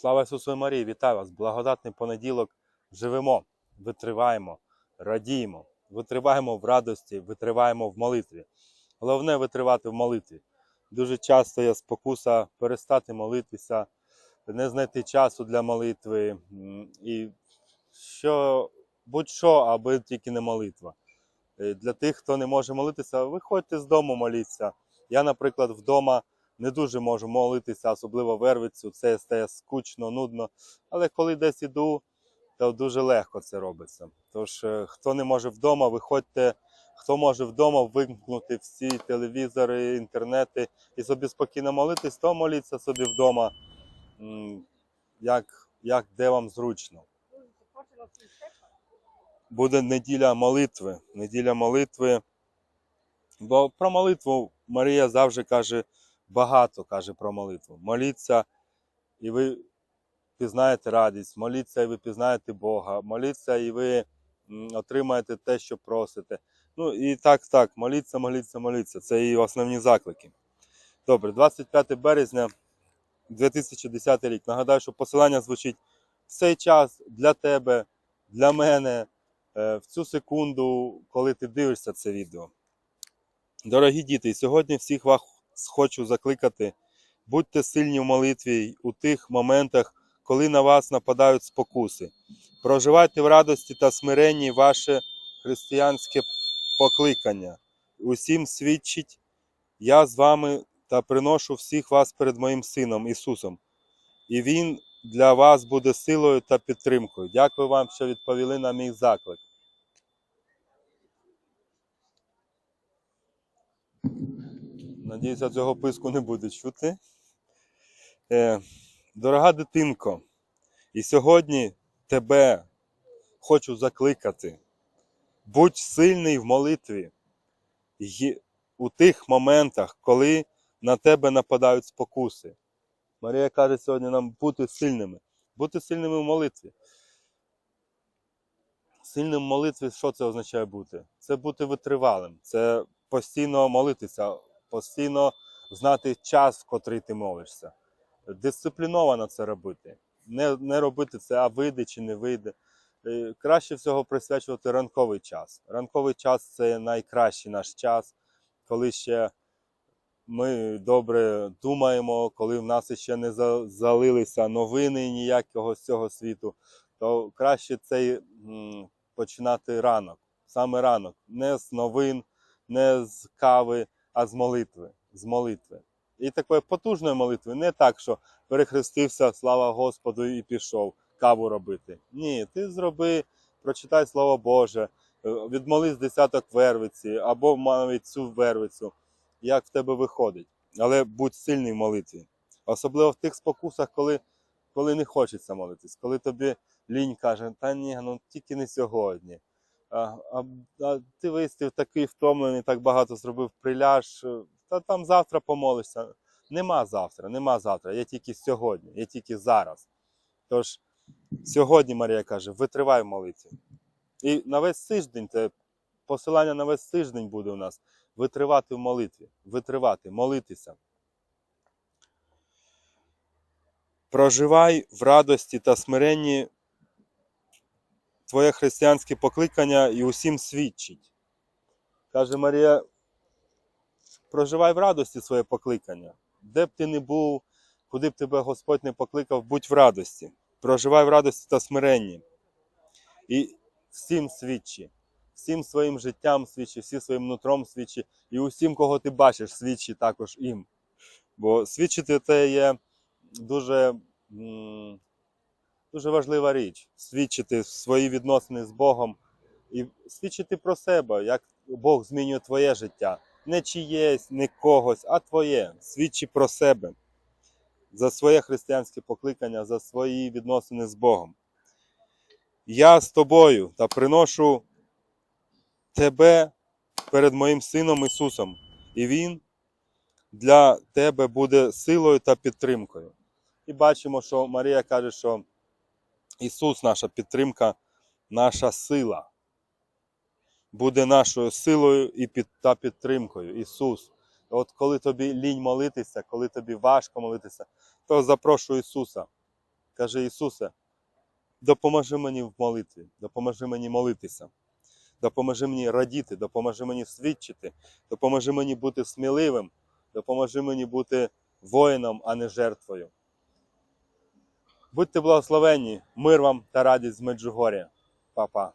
Слава Ісусу Марії, вітаю вас! Благодатний понеділок. Живемо, витриваємо, радіємо, витриваємо в радості, витриваємо в молитві. Головне витривати в молитві. Дуже часто є спокуса перестати молитися, не знайти часу для молитви. І що, будь-що, аби тільки не молитва. Е, Для тих, хто не може молитися, виходьте з дому моліться. Я, наприклад, вдома не дуже можу молитися, особливо вервицю. Це стає скучно, нудно. Але коли десь іду, то дуже легко це робиться. Тож, е, хто не може вдома, виходьте. Хто може вдома вимкнути всі телевізори, інтернети і собі спокійно молитись, то моліться собі вдома, як, як де вам зручно. Буде неділя молитви. Неділя молитви. Бо про молитву Марія завжди каже, багато каже про молитву. Моліться, і ви пізнаєте радість, моліться, і ви пізнаєте Бога, моліться, і ви отримаєте те, що просите. Ну і так, так, моліться, моліться, моліться. Це її основні заклики. Добре, 25 березня 2010 рік. Нагадаю, що посилання звучить в цей час для тебе, для мене, е, в цю секунду, коли ти дивишся це відео. Дорогі діти, сьогодні всіх вас хочу закликати. Будьте сильні в молитві у тих моментах, коли на вас нападають спокуси. Проживайте в радості та смиренні ваше християнське покликання. Усім свідчить, я з вами та приношу всіх вас перед моїм сином Ісусом. І Він для вас буде силою та підтримкою. Дякую вам, що відповіли на мій заклик. Надіюся, цього писку не буде чути. Е, дорога дитинко, і сьогодні тебе хочу закликати. Будь сильний в молитві й у тих моментах, коли на тебе нападають спокуси. Марія каже сьогодні нам бути сильними, бути сильними в молитві. Сильним в молитві, що це означає бути? Це бути витривалим, це постійно молитися, постійно знати час, в котрий ти молишся. Дисципліновано це робити. Не, не робити це, а вийде чи не вийде. Е, Краще всього присвячувати ранковий час. Ранковий час це найкращий наш час, коли ще ми добре думаємо, коли в нас ще не залилися новини ніякого з цього світу, то краще цей починати ранок, саме ранок, не з новин, не з кави, а з молитви. З молитви. І такої потужної молитви, не так, що перехрестився, слава Господу, і пішов каву робити. Ні, ти зроби, прочитай Слово Боже, е, відмолись десяток вервиці або навіть цю вервицю, як в тебе виходить. Але будь сильний в молитві. Особливо в тих спокусах, коли, коли не хочеться молитись, коли тобі лінь каже, та ні, ну тільки не сьогодні. А, а, ти вистів такий втомлений, так багато зробив, приляж, е, та там завтра помолишся. Нема завтра, нема завтра. Є тільки сьогодні, є тільки зараз. Тож сьогодні Марія каже, витривай в молитві. І на весь тиждень, це посилання на весь тиждень буде у нас витривати в молитві, витривати, молитися. Проживай в радості та смиренні твоє християнське покликання і усім свідчить. Каже Марія, проживай в радості своє покликання. Де б ти не був, куди б тебе Господь не покликав, будь в радості. Проживай в радості та смиренні. І всім свідчи, всім своїм життям свідчи, всім своїм нутром свідчи, і усім, кого ти бачиш, свідчи також їм. Бо свідчити це є дуже, дуже важлива річ. Свідчити свої відносини з Богом і свідчити про себе, як Бог змінює твоє життя. Не чиєсь, не когось, а твоє. Свідчи про себе за своє християнське покликання, за свої відносини з Богом. Я з тобою та приношу тебе перед моїм сином Ісусом, і Він для тебе буде силою та підтримкою. І бачимо, що Марія каже, що Ісус, наша підтримка, наша сила. Буде нашою силою і під, та підтримкою. Ісус. От коли тобі лінь молитися, коли тобі важко молитися, то запрошуй Ісуса. Каже Ісусе, допоможи мені в молитві, допоможи мені молитися, допоможи мені радіти, допоможи мені свідчити, допоможи мені бути сміливим, допоможи мені бути воїном, а не жертвою. Будьте благословенні, мир вам та радість з Меджугор'я. Па-па.